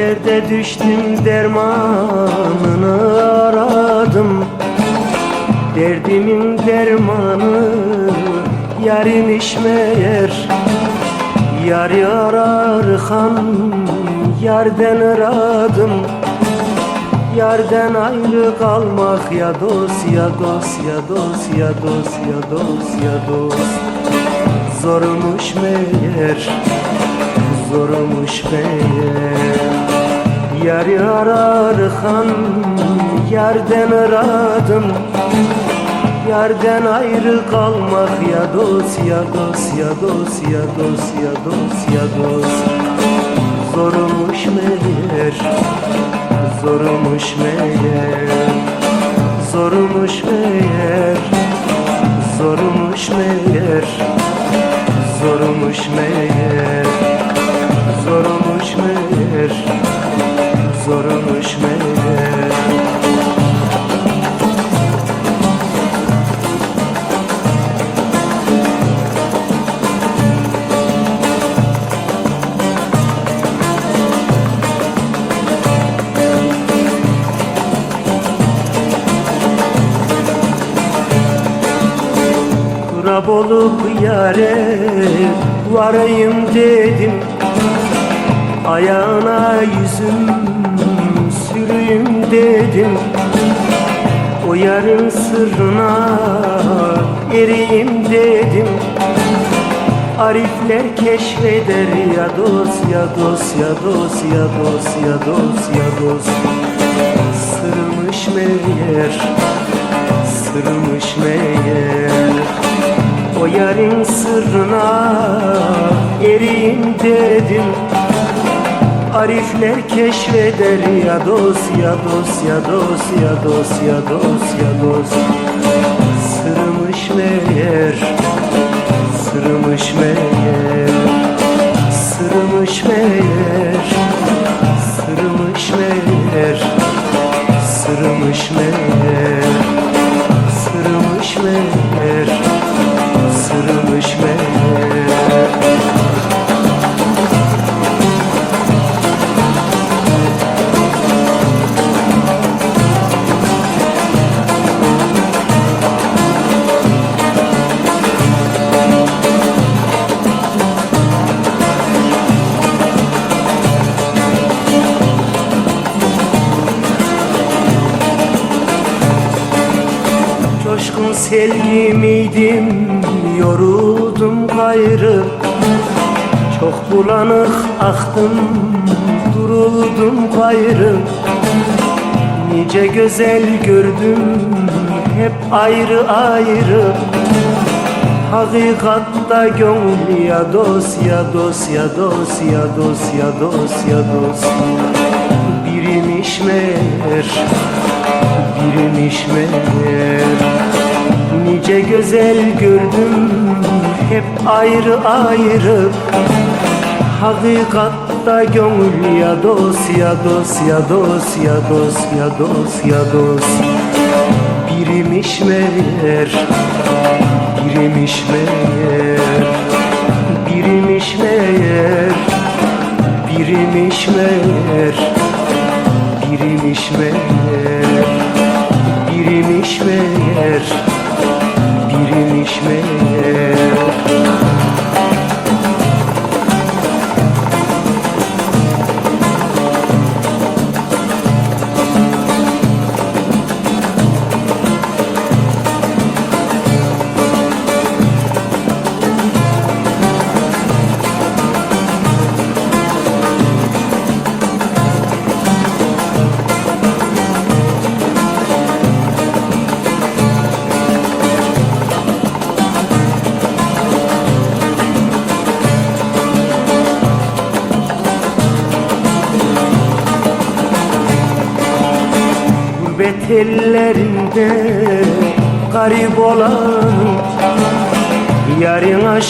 Derde düştüm dermanını aradım. Derdimin dermanı yarim meğer. Yar ararken yerden aradım. Yerden ayrı kalmak ya dost ya dost ya dost ya dost ya dost ya dost. Zormuş meğer zormuş meğer Yar ararken yerden aradım. Yerden ayrı kalmak ya dost ya dost ya dost ya dost ya dost ya dost. Zormuş meğer Zormuş meğer Zormuş meğer Kurab olup yare varayım dedim. Ayağına yüzüm dedim O yarın sırrına eriyim dedim. Arifler keşfeder ya dost ya dost ya dost ya dost ya dost ya dost. Sırmış meğer sırmış meğer. O yarın sırrına eriyim dedim Arifler keşfeder ya dost ya dost ya dost ya dost ya dost ya dost. Sırmış meğer Sırmış meğer Coşkun selgi miydim yoruldum gayrı. Çok bulanık aktım duruldum gayrı. Nice güzel gördüm hep ayrı ayrı. Hakikatta gönül ya dost ya dost ya dost ya dost ya dost ya dost. Birimiş meğer birmiş meğer Nice güzel gördüm hep ayrı ayrı. Hakikatta gönül ya dost ya dost ya dost ya dost ya dost ya dost. Birimiş meğer Birimiş meğer. Birimiş meğer Birimiş meğer. Birimiş meğer Birimiş meğer. Birimiş meğer Gurbet ellerinde garip olan Yarın aşk